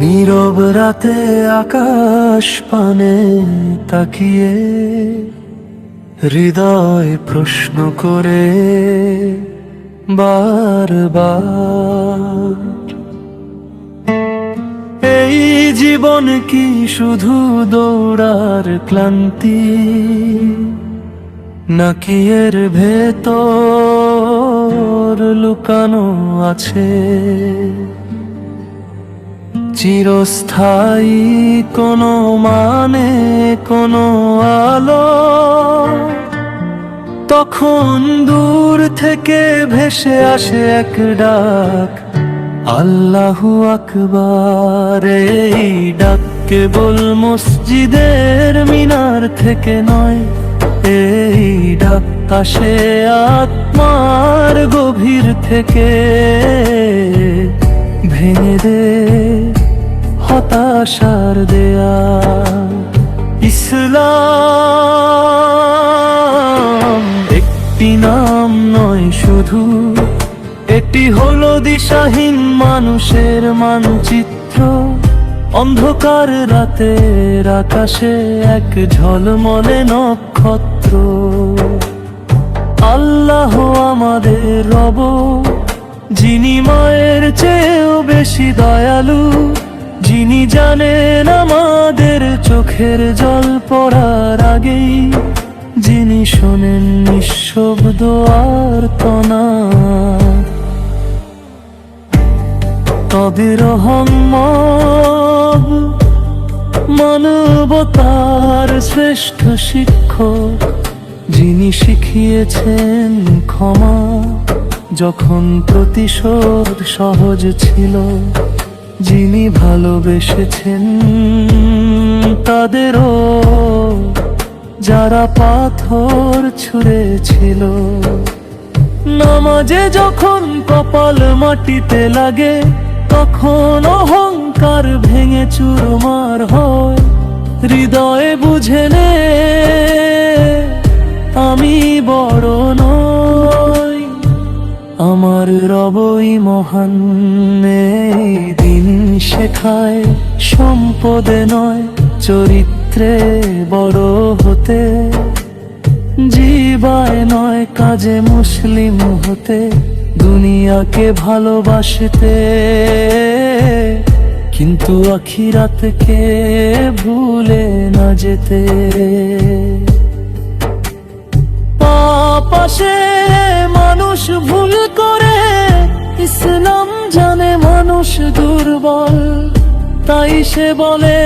নীরব রাতে আকাশ পানে তাকিয়ে হৃদয় প্রশ্ন করে বারবার, এই জীবন কি শুধু দৌড়ার ক্লান্তি, নাকি এর ভেতর লুকানো আছে? চিরস্থায়ী কোনো মানে কোনো আলো। তখন দূর থেকে ভেসে আসে এক ডাক, আল্লাহু আকবার। এই ডাক কেবল মসজিদের মিনার থেকে নয়, এই ডাক আসে আত্মার গভীর থেকে। ভেঙে দে হতাশার দেয়া। ইসলাম একটি নাম নয় শুধু, এটি হলো দিশাহীন মানুষের মানচিত্র। অন্ধকার রাতের আকাশে এক ঝলমলে নক্ষত্র। আল্লাহ আমাদের রব, যিনি মায়ের চেয়েও বেশি দয়ালু। যিনি জানেন আমাদের চোখের জল পড়ার আগেই যিনি শোনেন নিঃশব্দ আর্তনা। তবে রহম্মদ মানবতার শ্রেষ্ঠ শিক্ষক, যিনি শিখিয়েছেন ক্ষমা যখন প্রতিশোধ সহজ ছিল যিনি ভালোবেসেছেন, তাদেরও যারা পাথর ছুঁড়েছিল। নামাজে যখন কপাল মাটিতে লাগে, তখন অহংকার ভেঙে চুরমার হয়। হৃদয়ে বুঝে নে, আমি বড় আমার রবই মহান দিন শেখায় সম্পদে নয়, চরিত্রে বড় হতে। জীবায় নয়, কাজে মুসলিম হতে, দুনিয়াকে ভালোবাসতে। কিন্তু আখিরাতকে ভুলে না যেতে। পাশে মানুষ ভুল করে দুর্বল তাই সে বলে,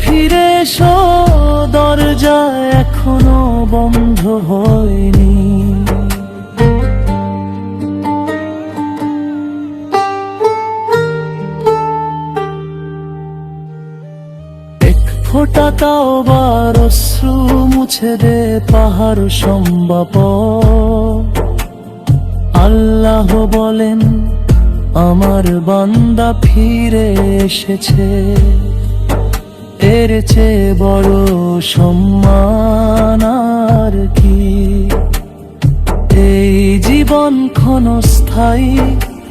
ফিরে এসো, দরজা এখনও বন্ধ হয়নি। ফোঁটা তাওবার অশ্রু মুছে দে পাহাড় সম্ভব আল্লাহ বলেন আমার বান্দা ফিরে এসেছে। এর চেয়ে বড় সম্মান আর কি। এই জীবন ক্ষণস্থায়ী,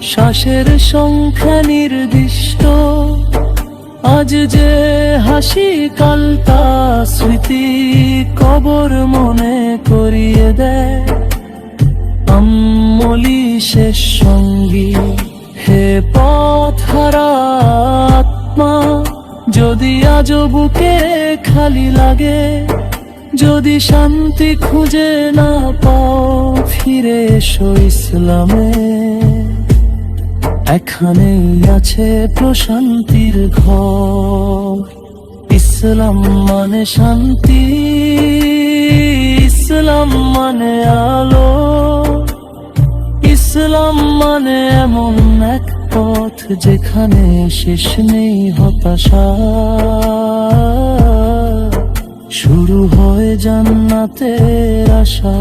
শ্বাসের সংখ্যা নির্দিষ্ট। আজ যে হাসি কালতা স্মৃতি কবর মনে যদি আজ বুকে খালি লাগে, যদি শান্তি খুঁজে না পাও, ফিরে এসো ইসলামে। এখানেই আছে প্রশান্তির ঘর। ইসলাম মানে শান্তি, ইসলাম মানে আলো। ইসলাম মানে এমন এক পথ যেখানে শেষ নেই হতাশা। শুরু হয় জান্নাতের আশা।